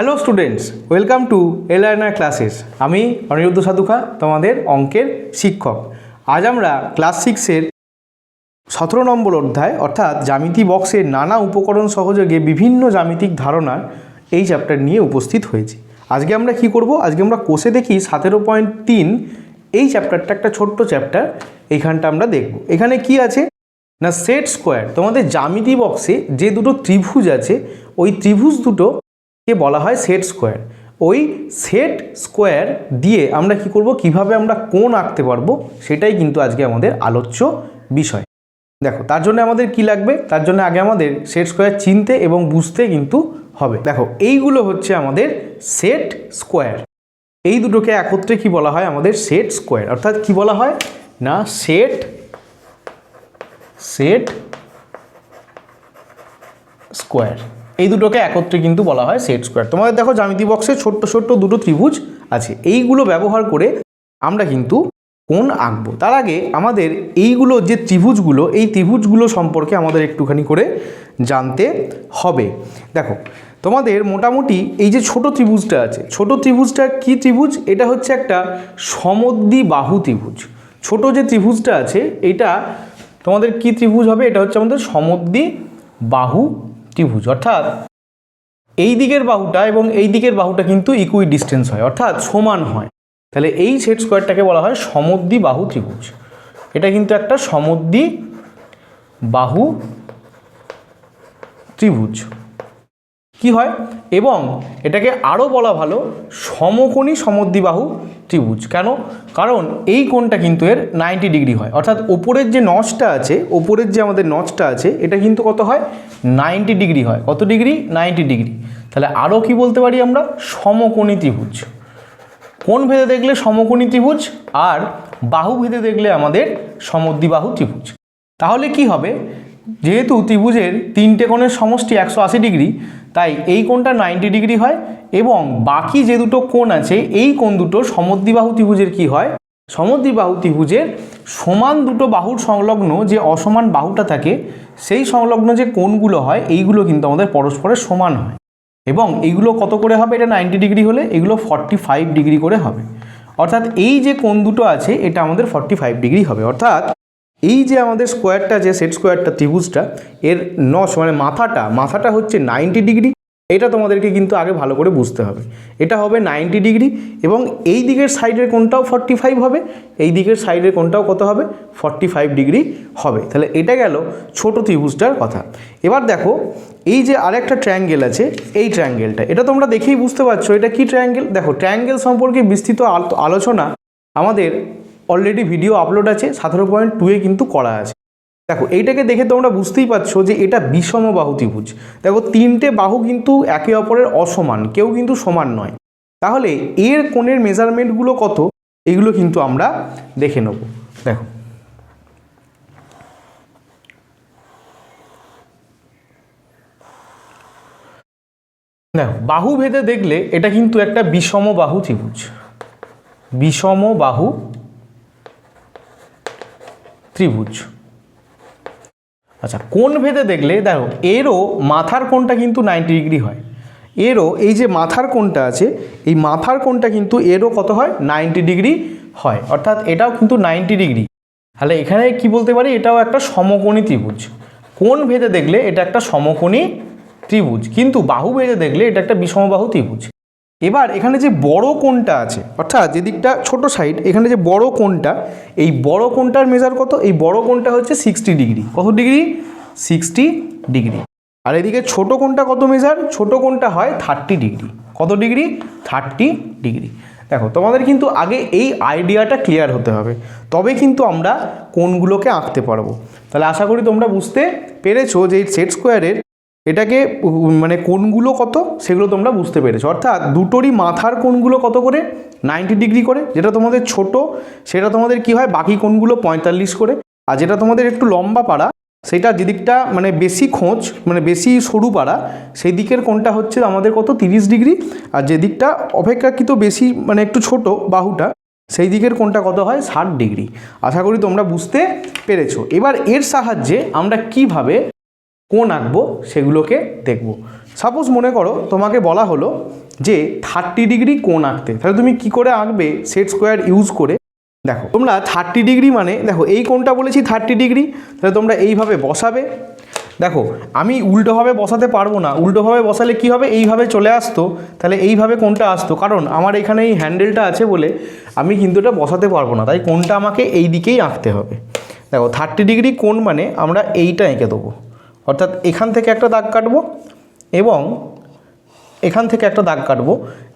Hello students welcome to Aligner classes আমি অনিরুদ্ধ সাধুখা, তোমাদের অঙ্কের শিক্ষক। আজ আমরা ক্লাস সিক্সের সতেরো নম্বর অধ্যায়, অর্থাৎ জ্যামিতি বক্সের নানা উপকরণ সহযোগে বিভিন্ন জ্যামিতিক ধারণার এই চ্যাপ্টার নিয়ে উপস্থিত হয়েছি। আজকে আমরা কি করব? আজকে আমরা কোষে দেখি সতেরো পয়েন্ট তিন, এই চ্যাপ্টারটা একটা ছোট্ট চ্যাপ্টার এইখানটা আমরা দেখব। এখানে কি আছে? না সেট স্কোয়ার তোমাদের জ্যামিতি বক্সে যে দুটো ত্রিভুজ আছে, ওই ত্রিভুজ দুটো কে বলা হয় সেট স্কোয়ার ওই সেট স্কোয়ার দিয়ে আমরা কি করব? কীভাবে আমরা কোণ আঁকতে পারব? সেটাই কিন্তু আজকে আমাদের আলোচ্য বিষয়। দেখো, তার জন্য আমাদের কি লাগবে? তার জন্য আগে আমাদের সেট স্কোয়ার চিনতে এবং বুঝতে কিন্তু হবে। দেখো, এইগুলো হচ্ছে আমাদের সেট স্কোয়ার এই দুটোকে একত্রে কি বলা হয়? আমাদের সেট স্কোয়ার অর্থাৎ কি বলা হয়? না সেট সেট স্কোয়ার এই দুটোকে একত্রে কিন্তু বলা হয় সেট স্কোয়ার তোমাদের দেখো জ্যামিতি বক্সে ছোট্ট ছোট্ট দুটো ত্রিভুজ আছে। এইগুলো ব্যবহার করে আমরা কিন্তু কোন আঁকবো। তার আগে আমাদের এইগুলো যে ত্রিভুজগুলো, এই ত্রিভুজগুলো সম্পর্কে আমাদের একটুখানি করে জানতে হবে। দেখো, তোমাদের মোটামুটি এই যে ছোট ত্রিভুজটা আছে, ছোট ত্রিভুজটা কি ত্রিভুজ? এটা হচ্ছে একটা সমদ্বি বাহু ত্রিভুজ। ছোট যে ত্রিভুজটা আছে, এটা তোমাদের কি ত্রিভুজ হবে? এটা হচ্ছে আমাদের সমদ্বি বাহু ত্রিভুজ, অর্থাৎ এই দিকের বাহুটা এবং এই দিকের বাহুটা কিন্তু ইকুই ডিস্টেন্স হয়, অর্থাৎ সমান হয়। তাহলে এই সেট স্কোয়ারটাকে বলা হয় সমদ্বি বাহু ত্রিভুজ। এটা কিন্তু একটা সমদ্বি বাহু ত্রিভুজ। কি হয়? এবং এটাকে আরও বলা ভালো, সমকোণী সমদ্বিবাহু ত্রিভুজ। কেন? কারণ এই কোণটা কিন্তু এর নাইনটি ডিগ্রি হয়। অর্থাৎ ওপরের যে নচটা আছে, ওপরের যে আমাদের নচটা আছে, এটা কিন্তু কত হয়? নাইনটি ডিগ্রি হয়। কত ডিগ্রি নাইনটি ডিগ্রি তাহলে আরও কি বলতে পারি আমরা? সমকোণী ত্রিভুজ। কোণ ভেদে দেখলে সমকোণী ত্রিভুজ, আর বাহু ভেদে দেখলে আমাদের সমদ্বিবাহু ত্রিভুজ। তাহলে কি হবে? যেহেতু ত্রিভুজের তিনটে কোণের সমষ্টি একশো আশি ডিগ্রি, তাই এই কোণটা নাইনটি ডিগ্রি হয় এবং বাকি যে দুটো কোণ আছে, এই কোণ দুটো সমদ্বিবাহু ত্রিভুজের কি হয়? সমদ্বিবাহু ত্রিভুজের সমান দুটো বাহুর সংলগ্ন যে অসমান বাহুটা থাকে, সেই সংলগ্ন যে কোণগুলো হয়, এইগুলো কিন্তু আমাদের পরস্পরের সমান হয়। এবং এইগুলো কত করে হবে? এটা নাইনটি ডিগ্রি হলে এগুলো ফর্টি ফাইভ ডিগ্রি করে হবে। অর্থাৎ এই যে কোণ দুটো আছে, এটা আমাদের ফর্টি ফাইভ ডিগ্রি হবে। অর্থাৎ এই যে আমাদের স্কোয়ারটা যে সেট স্কোয়ারটা ত্রিভুজটা, এর নস মানে মাথাটা মাথাটা হচ্ছে নাইনটি ডিগ্রি এটা তোমাদেরকে কিন্তু আগে ভালো করে বুঝতে হবে। এটা হবে নাইনটি ডিগ্রি এবং এই দিকের সাইডের কোনটাও ফর্টি ফাইভ হবে, এই দিকের সাইডের কোনটাও কত হবে? ফর্টি ফাইভ ডিগ্রি হবে। তাহলে এটা গেল ছোট ত্রিভুজটার কথা। এবার দেখো, এই যে আরেকটা ট্রায়াঙ্গেল আছে, এই ট্রায়াঙ্গেলটা এটা তোমরা দেখেই বুঝতে পারছ, এটা কি ট্রায়াঙ্গেল দেখো ট্রায়াঙ্গেল সম্পর্কে বিস্তৃত আল- আলোচনা আমাদের অলরেডি ভিডিও আপলোড আছে, সতেরো পয়েন্ট টুয়ে কিন্তু করা আছে। দেখো, এইটাকে দেখে তোমরা বুঝতেই পারছ যে এটা বিষম বাহু ত্রিভুজ। দেখো, তিনটে বাহু কিন্তু একে অপরের অসমান, কেউ কিন্তু সমান নয়। তাহলে এর কোণের মেজারমেন্টগুলো কত? এগুলো কিন্তু আমরা দেখে নেব। দেখো। দেখো, বাহু ভেদে দেখলে এটা কিন্তু একটা বিষম বাহু ত্রিভুজ। বিষম বাহু ত্রিভুজ। আচ্ছা কোন ভেদে দেখলে, দেখো, এরও মাথার কোণটা কিন্তু নাইনটি ডিগ্রি হয়। এরও এই যে মাথার কোণটা আছে, এই মাথার কোণটা কিন্তু এরও কত হয়? নাইনটি ডিগ্রি হয়। অর্থাৎ এটাও কিন্তু নাইনটি ডিগ্রি তাহলে এখানে কি বলতে পারি? এটাও একটা সমকোণী ত্রিভুজ। কোন ভেদে দেখলে, এটা একটা সমকোণী ত্রিভুজ? কিন্তু বাহু ভেদে দেখলে, এটা একটা বিষমবাহু ত্রিভুজ। এবার এখানে যে বড় কোণটা আছে, অর্থাৎ যে দিকটা ছোট সাইড এখানে যে বড় কোণটা, এই বড় কোণটার মেজার কত? এই বড় কোণটা হচ্ছে সিক্সটি ডিগ্রি কত ডিগ্রি সিক্সটি ডিগ্রি আর এদিকে ছোট কোণটা কত মেজার ছোট কোণটা হয় থার্টি ডিগ্রি কত ডিগ্রি থার্টি ডিগ্রি দেখো, তোমাদের কিন্তু আগে এই আইডিয়াটা ক্লিয়ার হতে হবে। তবে কিন্তু আমরা কোণগুলোকে আঁকতে পারব। তাহলে আশা করি তোমরা বুঝতে পেরেছ যে এই সেট স্কোয়ারের এটাকে মানে কোণগুলো কত? সেগুলো তোমরা বুঝতে পেরেছ। অর্থাৎ দুটোরই মাথার কোণগুলো কত করে? নাইনটি ডিগ্রি করে। যেটা তোমাদের ছোট, সেটা তোমাদের কি হয়? বাকি কোণগুলো পঁয়তাল্লিশ করে। আর যেটা তোমাদের একটু লম্বা পাড়া, সেটা যেদিকটা মানে বেশি খোঁজ মানে বেশি সরু পাড়া সেই দিকের কোণটা হচ্ছে আমাদের কত? তিরিশ ডিগ্রি। আর যেদিকটা অপেক্ষাকৃত বেশি মানে একটু ছোট বাহুটা সেই দিকের কোণটা কত হয়? ষাট ডিগ্রি। আশা করি তোমরা বুঝতে পেরেছ। এবার এর সাহায্যে আমরা কীভাবে কোন আঁকবো সেগুলোকে দেখব। সাপোজ মনে করো তোমাকে বলা হলো যে থার্টি ডিগ্রি কোন আঁকতে। তাহলে তুমি কি করে আঁকবে? সেট স্কোয়ার ইউজ করে। দেখো, তোমরা থার্টি ডিগ্রি মানে দেখো, এই কোনটা বলেছি থার্টি ডিগ্রি তাহলে তোমরা এইভাবে বসাবে। দেখো, আমি উল্টোভাবে বসাতে পারব না। উল্টোভাবে বসালে কি হবে? এইভাবে চলে আসতো। তাহলে এইভাবে কোনটা আসতো। কারণ আমার এখানে এই হ্যান্ডেলটা আছে বলে আমি কিন্তু এটা বসাতে পারব না। তাই কোনটা আমাকে এই দিকেই আঁকতে হবে। দেখো থার্টি ডিগ্রি কোন মানে আমরা এইটা এঁকে দেবো। অর্থাৎ এখান থেকে একটা দাগ কাটবো এবং এখান থেকে একটা দাগ কাটবো।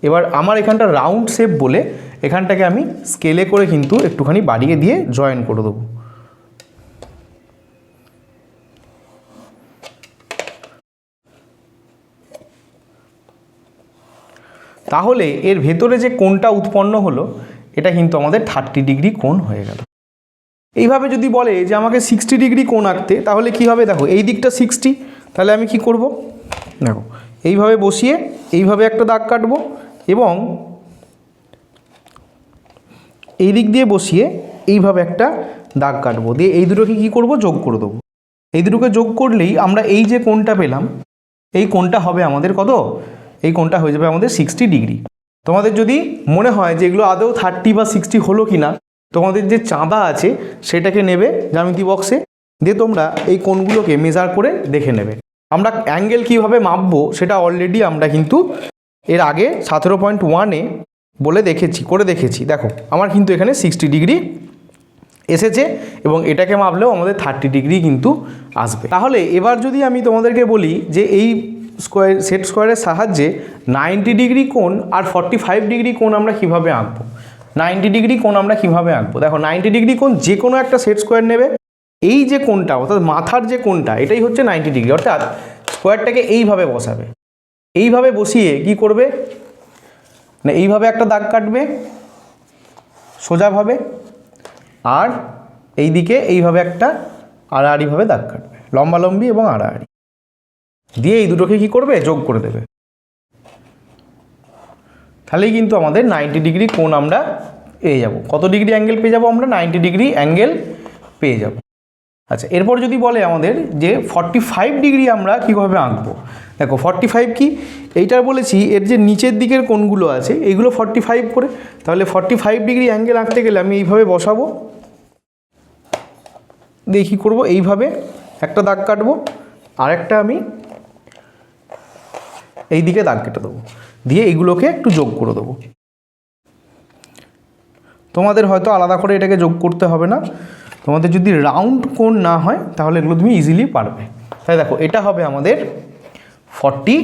এবার আমার এখানটা রাউন্ড শেপ বলে এখানটাকে আমি স্কেলে করে কিন্তু একটুখানি বাড়িয়ে দিয়ে জয়েন করে দেবো। তাহলে এর ভেতরে যে কোণটা উৎপন্ন হলো, এটা কিন্তু আমাদের থার্টি ডিগ্রি কোণ হয়ে গেল। এইভাবে যদি বলে যে আমাকে সিক্সটি ডিগ্রি কোণ আঁকতে, তাহলে কি হবে? দেখো, এই দিকটা সিক্সটি তাহলে আমি কি করব? দেখো, এইভাবে বসিয়ে এইভাবে একটা দাগ কাটবো এবং এই দিক দিয়ে বসিয়ে এইভাবে একটা দাগ কাটবো। দিয়ে এই দুটোকে কী করব? যোগ করে দেবো। এই দুটোকে যোগ করলেই আমরা এই যে কোণটা পেলাম, এই কোণটা হবে আমাদের কত? এই কোণটা হয়ে যাবে আমাদের সিক্সটি ডিগ্রি তোমাদের যদি মনে হয় যে এগুলো আদৌ থার্টি বা সিক্সটি হলো কি না তোমাদের যে চাঁদা আছে, সেটাকে নেবে জ্যামিতি বক্সে দিয়ে তোমরা এই কোণগুলোকে মেজার করে দেখে নেবে। আমরা অ্যাঙ্গেল কীভাবে মাপবো, সেটা অলরেডি আমরা কিন্তু এর আগে সতেরো পয়েন্ট ওয়ানে বলে দেখেছি, করে দেখেছি। দেখো, আমার কিন্তু এখানে সিক্সটি ডিগ্রি এসেছে এবং এটাকে মাপলেও আমাদের থার্টি ডিগ্রি কিন্তু আসবে। তাহলে এবার যদি আমি তোমাদেরকে বলি যে এই স্কোয়ার সেট স্কোয়ারের সাহায্যে নাইনটি ডিগ্রি কোণ আর ফর্টি ফাইভ ডিগ্রি কোণ আমরা কীভাবে আঁকবো? নাইনটি ডিগ্রি কোণ আমরা কীভাবে আঁকবো? দেখো, নাইনটি ডিগ্রি কোণ যে কোনো একটা সেট স্কোয়ার নেবে। এই যে কোণটা, অর্থাৎ মাথার যে কোণটা, এটাই হচ্ছে নাইনটি ডিগ্রি। অর্থাৎ স্কোয়ারটাকে এইভাবে বসাবে। এইভাবে বসিয়ে কি করবে? না এইভাবে একটা দাগ কাটবে সোজাভাবে আর এই দিকে এইভাবে একটা আড়াআড়িভাবে দাগ কাটবে, লম্বালম্বি এবং আড়াআড়ি। দিয়ে এই দুটোকে কি করবে? যোগ করে দেবে। তাহলেই কিন্তু আমাদের নাইনটি ডিগ্রি কোণ আমরা পেয়ে যাব। কত ডিগ্রি অ্যাঙ্গেল পেয়ে যাব আমরা? নাইনটি ডিগ্রি অ্যাঙ্গেল পেয়ে যাব। আচ্ছা এরপর যদি বলে আমাদের যে ফর্টি ফাইভ ডিগ্রি আমরা কীভাবে আঁকবো? দেখো ফর্টি ফাইভ কি? এইটার বলেছি, এর যে নিচের দিকের কোণগুলো আছে এইগুলো ফর্টি ফাইভ করে। তাহলে ফর্টি ফাইভ ডিগ্রি অ্যাঙ্গেল আঁকতে গেলে আমি এইভাবে বসাবো। দিয়ে কী করব? এইভাবে একটা দাগ কাটবো। আর একটা আমি এই দিকে দাগ কেটে দেবো। দিয়ে এগুলোকে একটু যোগ করে দেবো। তোমাদের হয়তো আলাদা করে এটাকে যোগ করতে হবে না। তোমাদের যদি রাউন্ড কোণ না হয়, তাহলে এগুলো তুমি ইজিলি পারবে। তাই দেখো, এটা হবে আমাদের ফর্টি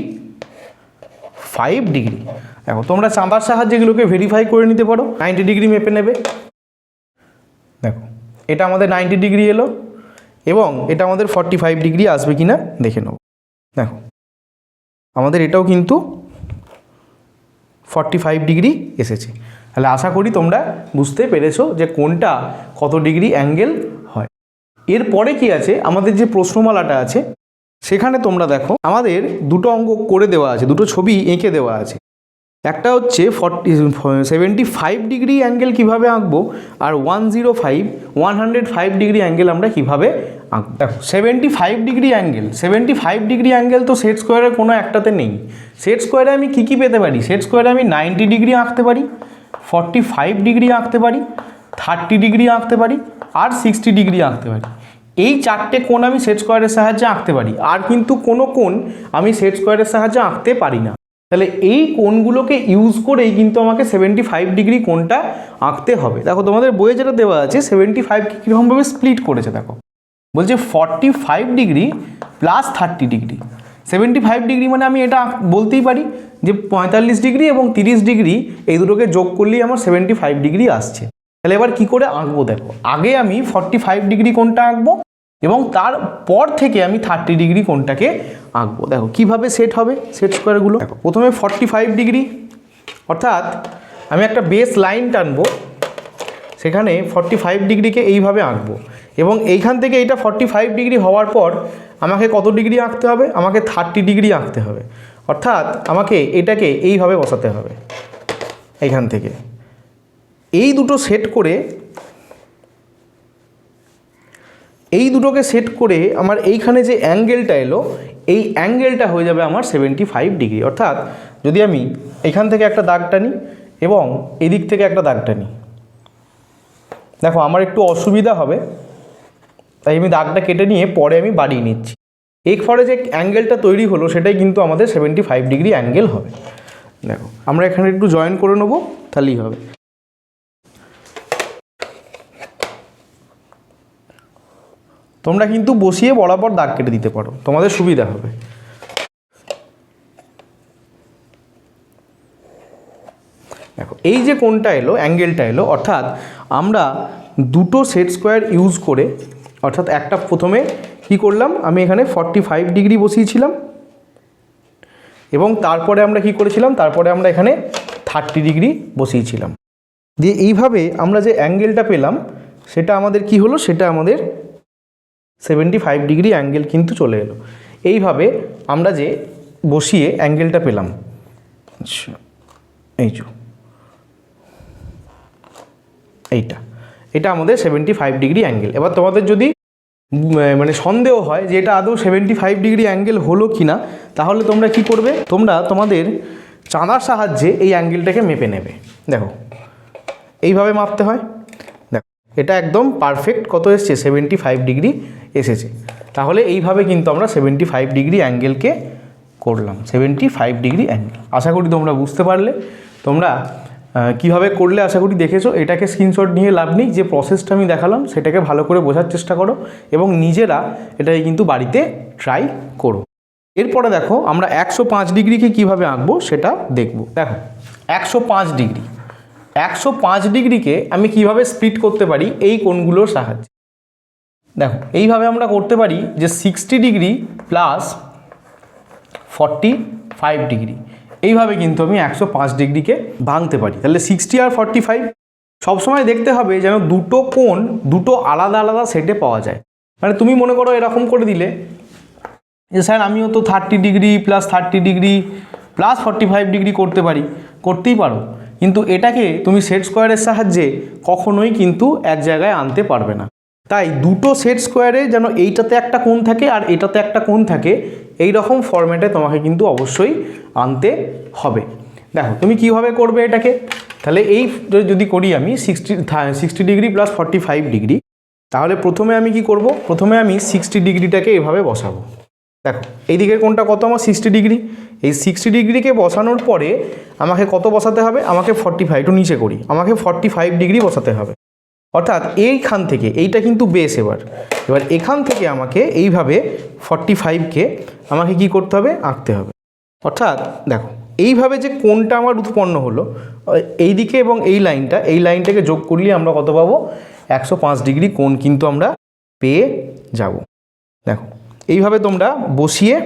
ফাইভ ডিগ্রি দেখো, তোমরা চাঁদার সাহায্যে এগুলোকে ভেরিফাই করে নিতে পারো। নাইনটি ডিগ্রি মেপে নেবে। দেখো, এটা আমাদের নাইনটি ডিগ্রি এলো এবং এটা আমাদের ফর্টি ফাইভ ডিগ্রি আসবে কি না দেখে নেব। দেখো, আমাদের এটাও কিন্তু ফর্টি ফাইভ ডিগ্রি এসেছে। তাহলে আশা করি তোমরা বুঝতে পেরেছ যে কোনটা কত ডিগ্রি অ্যাঙ্গেল হয়। এরপরে কি আছে? আমাদের যে প্রশ্নমালাটা আছে, সেখানে তোমরা দেখো, আমাদের দুটো অঙ্ক করে দেওয়া আছে, দুটো ছবি এঁকে দেওয়া আছে। একটা হচ্ছে forty seventy five degree angle কীভাবে আঁকবো, আর one zero five one hundred five degree angle আমরা কীভাবে দেখো seventy five degree angle seventy five degree angle তো সেট স্কোয়ারের কোনো একটাতে নেই। সেট স্কোয়ারে আমি কী কী পেতে পারি? সেট স্কোয়ারে আমি নাইনটি ডিগ্রি আঁকতে পারি ফর্টি ফাইভ ডিগ্রি আঁকতে পারি থার্টি ডিগ্রি আঁকতে পারি, আর সিক্সটি ডিগ্রি আঁকতে পারি। এই চারটে কোণ আমি সেট স্কোয়ারের সাহায্যে আঁকতে পারি, আর কিন্তু কোনো কোণ আমি সেট স্কোয়ারের সাহায্যে আঁকতে পারি না। তাহলে এই কোণগুলোকে ইউজ করেই কিন্তু আমাকে সেভেন্টি ফাইভ ডিগ্রি কোণটা আঁকতে হবে। দেখো, তোমাদের বইয়ে যেটা দেওয়া আছে সেভেন্টি ফাইভকে কীরকমভাবে স্প্লিট করেছে, দেখো। বলছে forty five degree plus thirty degree seventy five degree মানে আমি এটা বলতেই পারি যে পঁয়তাল্লিশ ডিগ্রি এবং তিরিশ ডিগ্রি এই দুটোকে যোগ করলেই আমার সেভেন্টি ফাইভ ডিগ্রি আসছে। তাহলে এবার কি করে আঁকবো দেখো, আগে আমি ফর্টি ফাইভ ডিগ্রি কোনটা আঁকবো এবং তারপর থেকে আমি থার্টি ডিগ্রি কোনটাকে আঁকবো। দেখো, কীভাবে সেট হবে? সেট স্কোয়ারগুলো প্রথমে ফর্টি ফাইভ ডিগ্রি অর্থাৎ আমি একটা বেস লাইন টানবো, সেখানে ফর্টি ফাইভ ডিগ্রিকে এইভাবে আঁকবো। এবং এইখান থেকে এইটা ফর্টি ফাইভ ডিগ্রি হওয়ার পর আমাকে কত ডিগ্রি আঁকতে হবে? আমাকে থার্টি ডিগ্রি আঁকতে হবে। অর্থাৎ আমাকে এটাকে এইভাবে বসাতে হবে। এইখান থেকে। এই দুটো সেট করে, এই দুটোকে সেট করে আমার এইখানে যে অ্যাঙ্গেলটা এলো, এই অ্যাঙ্গেলটা হয়ে যাবে আমার সেভেন্টি ফাইভ ডিগ্রি অর্থাৎ যদি আমি এখান থেকে একটা দাগ টানি এবং এদিক থেকে একটা দাগ টানি। দেখো, আমার একটু অসুবিধা হবে। তাই আমি দাগটা কেটে নিয়ে পরে আমি বাড়িয়ে নিচ্ছি। এর ফলে যে অ্যাঙ্গেলটা তৈরি হলো, সেটাই কিন্তু আমাদের সেভেন্টি ফাইভ ডিগ্রি অ্যাঙ্গেল হবে। দেখো, আমরা এখানে একটু জয়েন করে নেব, তাহলেই হবে। তোমরা কিন্তু বসিয়ে বরাবর দাগ কেটে দিতে পারো, তোমাদের সুবিধা হবে। দেখো, এই যে কোনটা এলো, অ্যাঙ্গেলটা এলো, অর্থাৎ আমরা দুটো সেট স্কোয়ার ইউজ করে অর্থাৎ একটা প্রথমে কি করলাম? আমি এখানে ফর্টি ফাইভ ডিগ্রি বসিয়েছিলাম। এবং তারপরে আমরা কি করেছিলাম? তারপরে আমরা এখানে থার্টি ডিগ্রি বসিয়েছিলাম। দিয়ে এইভাবে আমরা যে অ্যাঙ্গেলটা পেলাম, সেটা আমাদের কি হলো? সেটা আমাদের সেভেন্টি ফাইভ ডিগ্রি অ্যাঙ্গেল কিন্তু চলে এলো। এইভাবে আমরা যে বসিয়ে অ্যাঙ্গেলটা পেলাম। আচ্ছা এই এইটা। এটা আমাদের সেভেন্টি ফাইভ ডিগ্রি অ্যাঙ্গেল এবার তোমাদের যদি মানে সন্দেহ হয় যে এটা আদৌ সেভেন্টি ফাইভ ডিগ্রি অ্যাঙ্গেল হলো কি না তাহলে তোমরা কি করবে? তোমরা তোমাদের চাঁদার সাহায্যে এই অ্যাঙ্গেলটাকে মেপে নেবে। দেখো, এইভাবে মাপতে হয়। দেখো, এটা একদম পারফেক্ট কত এসছে? সেভেন্টি ফাইভ ডিগ্রি এসেছে। তাহলে এইভাবে কিন্তু আমরা সেভেন্টি ফাইভ ডিগ্রি অ্যাঙ্গেলকে করলাম। সেভেন্টি ফাইভ ডিগ্রি অ্যাঙ্গেল আশা করি তোমরা বুঝতে পারলে। তোমরা কীভাবে করলে আশা করি দেখেছ? এটাকে স্ক্রিনশট নিয়ে লাভ নেই। যে প্রসেসটা আমি দেখালাম, সেটাকে ভালো করে বোঝার চেষ্টা করো এবং নিজেরা এটাকে কিন্তু বাড়িতে ট্রাই করো। এরপরে দেখো, আমরা একশো পাঁচ ডিগ্রিকে কীভাবে আঁকবো সেটা দেখব। দেখো, একশো পাঁচ ডিগ্রি। একশো পাঁচ ডিগ্রিকে আমি কীভাবে স্প্লিট করতে পারি এই কোণগুলোর সাহায্যে? দেখো, এইভাবে আমরা করতে পারি যে sixty degree plus forty five degree. এইভাবে কিন্তু আমি একশো পাঁচ ডিগ্রিকে ভাঙতে পারি। তাহলে সিক্সটি আর ফর্টি ফাইভ সবসময় দেখতে হবে যেন দুটো কোণ, দুটো আলাদা আলাদা সেটে পাওয়া যায়। মানে তুমি মনে করো এরকম করে দিলে যে, স্যার, আমিও তো thirty degree plus thirty degree plus forty five degree করতে পারি। করতেই পারো। কিন্তু এটাকে তুমি সেট স্কোয়ারের সাহায্যে কখনোই কিন্তু এক জায়গায় আনতে পারবে না। তাই দুটো সেট স্কোয়ারে যেন এইটাতে একটা কোণ থাকে আর এটাতে একটা কোণ থাকে এই রকম ফরম্যাটে তোমাকে কিন্তু অবশ্যই আনতে হবে। দেখো, তুমি কীভাবে করবে এটাকে? তাহলে এই যদি করি আমি sixty sixty degree plus forty five degree তাহলে প্রথমে আমি কি করব? প্রথমে আমি সিক্সটি ডিগ্রিটাকে এভাবে বসাবো। দেখো, এই দিকের কোনটা কত আমার? সিক্সটি ডিগ্রি এই সিক্সটি ডিগ্রিকে বসানোর পরে আমাকে কত বসাতে হবে? আমাকে ফর্টি ফাইভ একটু নিচে করি। আমাকে ফর্টি ফাইভ ডিগ্রি বসাতে হবে। অর্থাৎ এইখান থেকে, এইটা কিন্তু বেস এবার। এবার এখান থেকে আমাকে এইভাবে ফর্টি ফাইভকে আমাকে কি করতে হবে? আঁকতে হবে। অর্থাৎ দেখো, এইভাবে যে কোনটা আমার উৎপন্ন হলো এই দিকে এবং এই লাইনটা, এই লাইনটাকে যোগ করলে আমরা কত পাবো? একশো পাঁচ ডিগ্রি কোণ কিন্তু আমরা পেয়ে যাব। দেখো, এইভাবে তোমরা বসিয়ে,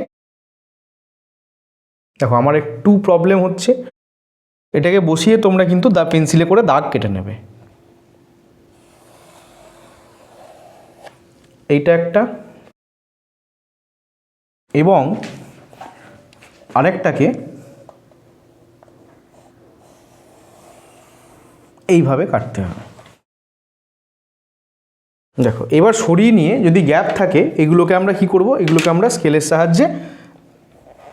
দেখো আমার একটু প্রবলেম হচ্ছে। এটাকে বসিয়ে তোমরা কিন্তু দা পেন্সিলে করে দাগ কেটে নেবে। এইটা একটা। এবং আরেকটাকে এইভাবে কাটতে হবে। দেখো, এবার সরিয়ে নিয়ে যদি গ্যাপ থাকে, এগুলোকে আমরা কি করব? এগুলোকে আমরা স্কেলের সাহায্যে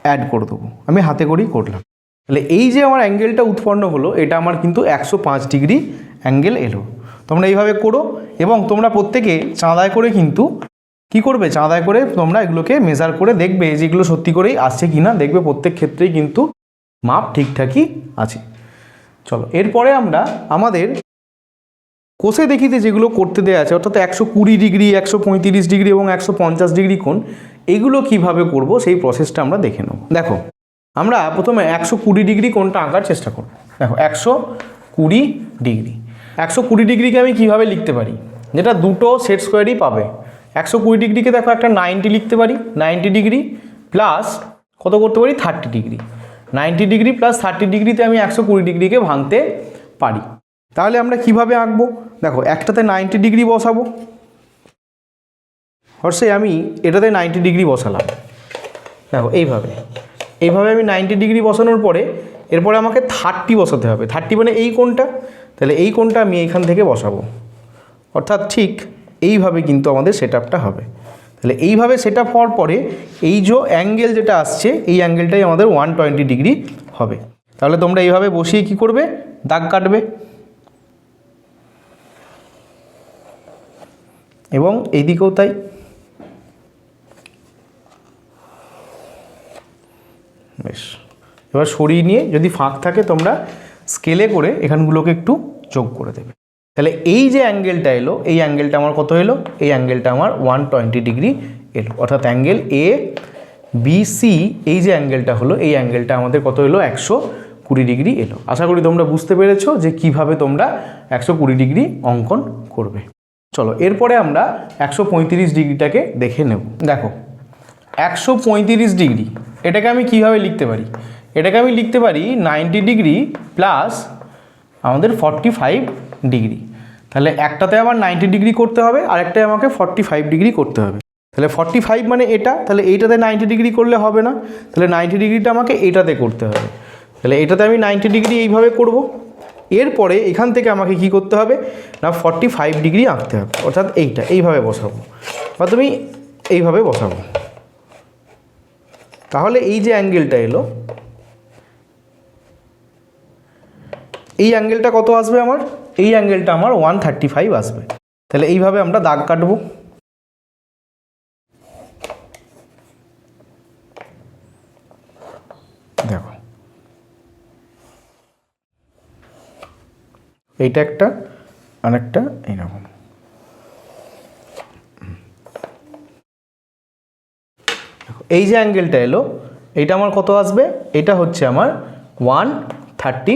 অ্যাড করে দেবো। আমি হাতে করেই করলাম। তাহলে এই যে আমার অ্যাঙ্গেলটা উৎপন্ন হলো, এটা আমার কিন্তু একশো পাঁচ ডিগ্রি অ্যাঙ্গেল এলো। তোমরা এইভাবে করো এবং তোমরা প্রত্যেকে চাঁদায় করে কিন্তু কি করবে? চাঁদায় করে তোমরা এগুলোকে মেজার করে দেখবে যে এগুলো সত্যি করেই আসছে কি না দেখবে প্রত্যেক ক্ষেত্রেই কিন্তু মাপ ঠিকঠাকই আছে। চলো, এরপরে আমরা আমাদের কোষে দেখিতে যেগুলো করতে দেওয়া আছে, অর্থাৎ একশো কুড়ি ডিগ্রি, একশো পঁয়ত্রিশ ডিগ্রি এবং একশো পঞ্চাশ ডিগ্রি কোণ, এগুলো কীভাবে করব সেই প্রসেসটা আমরা দেখে নেব। দেখো, আমরা প্রথমে একশো কুড়ি ডিগ্রি কোণটা আঁকার চেষ্টা করব। দেখো, একশো কুড়ি ডিগ্রি। একশো কুড়ি ডিগ্রিকে আমি কীভাবে লিখতে পারি? যেটা দুটো সেট স্কোয়ারই পাবে। একশো কুড়ি ডিগ্রিকে দেখো একটা নাইনটি লিখতে পারি, নাইনটি ডিগ্রি প্লাস কত করতে পারি? Thirty degree. Ninety degree plus thirty ডিগ্রিতে আমি একশো কুড়ি ডিগ্রিকে ভাঙতে পারি। তাহলে আমরা কীভাবে আঁকবো? দেখো, একটাতে নাইনটি ডিগ্রি বসাবো। হর্ষে আমি এটাতে নাইনটি ডিগ্রি বসালাম। দেখো, এইভাবে। এইভাবে আমি নাইনটি ডিগ্রি বসানোর পরে এরপরে আমাকে থার্টি বসাতে হবে। থার্টি মানে এই কোনটা তাহলে এই কোনটা আমি এইখান থেকে বসাবো। অর্থাৎ ঠিক এইভাবে কিন্তু আমাদের সেট হবে। তাহলে এইভাবে সেট আপ হওয়ার পরে এই যে অ্যাঙ্গেল যেটা আসছে, এই অ্যাঙ্গেলটাই আমাদের ওয়ান টোয়েন্টি ডিগ্রি হবে। তাহলে তোমরা এইভাবে বসিয়ে কি করবে? দাগ কাটবে। এবং এইদিকেও তাই। বেশ। এবার সরিয়ে নিয়ে যদি ফাঁক থাকে তোমরা স্কেলে করে এখানগুলোকে একটু যোগ করে দেবে। তাহলে এই যে অ্যাঙ্গেলটা এলো, এই অ্যাঙ্গেলটা আমার কত এলো? এই অ্যাঙ্গেলটা আমার ওয়ান টোয়েন্টি ডিগ্রি এলো। অর্থাৎ অ্যাঙ্গেল এ বি সি এই যে অ্যাঙ্গেলটা হলো, এই অ্যাঙ্গেলটা আমাদের কত এলো? একশো কুড়ি ডিগ্রি এলো। আশা করি তোমরা বুঝতে পেরেছ যে কীভাবে তোমরা একশো কুড়ি ডিগ্রি অঙ্কন করবে। চলো, এরপরে আমরা একশো পঁয়ত্রিশ ডিগ্রিটাকে দেখে নেব। দেখো, একশো পঁয়ত্রিশ ডিগ্রি, এটাকে আমি কীভাবে লিখতে পারি? এটাকে আমি লিখতে পারি নাইনটি ডিগ্রি প্লাস আমাদের ফর্টি ফাইভ ডিগ্রি। তাহলে একটাতে আমার নাইনটি ডিগ্রি করতে হবে আর একটাতে আমাকে ফর্টি ফাইভ ডিগ্রি করতে হবে। তাহলে ফর্টি ফাইভ মানে এটা, তাহলে এইটাতে নাইনটি ডিগ্রি করলে হবে না। তাহলে নাইনটি ডিগ্রিটা আমাকে এটাতে করতে হবে। তাহলে এটাতে আমি নাইনটি ডিগ্রি এইভাবে করব। এরপরে এখান থেকে আমাকে কি করতে হবে? না, ফর্টি ফাইভ ডিগ্রি আঁকতে হবে, অর্থাৎ এইটা, এইভাবে বসাবো। বা তুমি এইভাবে বসাবো। তাহলে এই যে অ্যাঙ্গেলটা এলো এই অ্যাঙ্গেলটা কত আসবে আমার? এই অ্যাঙ্গেলটা আমার ওয়ান থার্টি ফাইভ আসবে। তাহলে এইভাবে আমরা দাগ কাটবো। দেখো। এইটা একটা একটা এইরকম। এই যে অ্যাঙ্গেলটা এলো এটা আমার কত আসবে? এটা হচ্ছে আমার ওয়ান থার্টি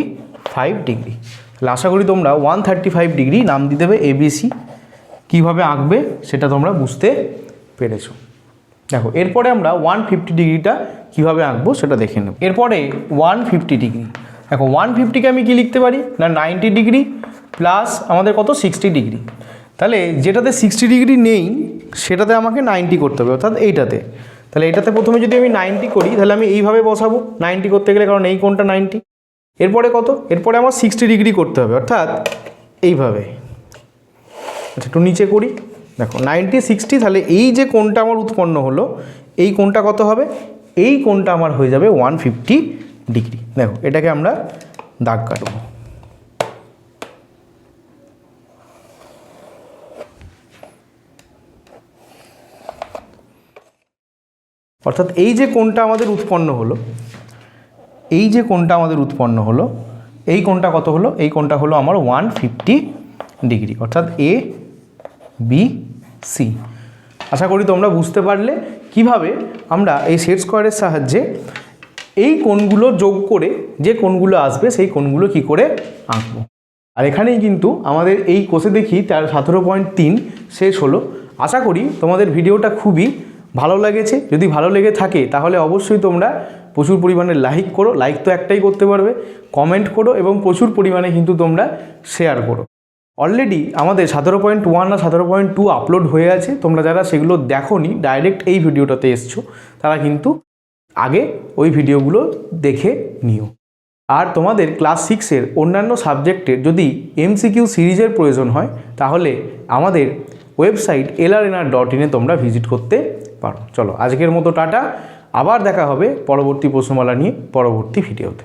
ফাইভ ডিগ্রি তাহলে আশা করি তোমরা ওয়ান থার্টি ফাইভ ডিগ্রি নাম দিয়ে দেবে এবিসি কীভাবে আঁকবে সেটা তোমরা বুঝতে পেরেছ। দেখো, এরপরে আমরা ওয়ান ফিফটি ডিগ্রিটা কীভাবে আঁকবো সেটা দেখে নেব। এরপরে ওয়ান ফিফটি ডিগ্রি দেখো ওয়ান ফিফটিকে আমি কি লিখতে পারি? না নাইনটি ডিগ্রি প্লাস আমাদের কত? সিক্সটি ডিগ্রি তাহলে যেটাতে সিক্সটি ডিগ্রি নেই, সেটাতে আমাকে নাইনটি করতে হবে, অর্থাৎ এইটাতে। তাহলে এটাতে প্রথমে যদি আমি নাইনটি করি, তাহলে আমি এইভাবে বসাবো। নাইনটি করতে গেলে, কারণ এই কোনটা নাইনটি এরপরে কত? এরপরে আমার সিক্সটি ডিগ্রি করতে হবে, অর্থাৎ এইভাবে। আচ্ছা একটু নিচে করি। দেখো নাইনটি সিক্সটি তাহলে এই যে কোনটা আমার উৎপন্ন হলো, এই কোনটা কত হবে? এই কোনটা আমার হয়ে যাবে ওয়ান ফিফটি ডিগ্রি দেখো, এটাকে আমরা দাগ কাটবো। অর্থাৎ এই যে কোনটা আমাদের উৎপন্ন হলো এই যে কোনটা আমাদের উৎপন্ন হলো, এই কোনটা কত হলো? এই কোনটা হলো আমার ওয়ান ফিফটি ডিগ্রি অর্থাৎ এ বি সি আশা করি তোমরা বুঝতে পারলে কীভাবে আমরা এই সেট স্কোয়ারের সাহায্যে এই কোণগুলো যোগ করে যে কোণগুলো আসবে, সেই কোণগুলো কি করে আঁকবো। আর এখানেই কিন্তু আমাদের এই কোষে দেখি তার সতেরো পয়েন্ট তিন শেষ হলো। আশা করি তোমাদের ভিডিওটা খুবই ভালো লেগেছে। যদি ভালো লেগে থাকে তাহলে অবশ্যই তোমরা প্রচুর পরিমাণে লাইক করো লাইক তো একটাই করতে পারবে কমেন্ট করো এবং প্রচুর পরিমাণে কিন্তু তোমরা শেয়ার করো। অলরেডি আমাদের সতেরো পয়েন্ট ওয়ান আর সতেরো পয়েন্ট টু আপলোড হয়ে আছে, তোমরা যারা সেগুলো দেখোনি ডাইরেক্ট এই ভিডিওটাতে এসছো, তারা কিন্তু আগে ওই ভিডিওগুলো দেখে নিও। আর তোমাদের ক্লাস সিক্সের অন্যান্য সাবজেক্টের যদি এমসিকিউ সিরিজের প্রয়োজন হয়, তাহলে আমাদের ওয়েবসাইট এলআরএনআর ডট ইনে তোমরা ভিজিট করতে পারো। চলো, আজকের মতো টাটা। আবার দেখা হবে পরবর্তী প্রশ্নমালা নিয়ে পরবর্তী ভিডিওতে।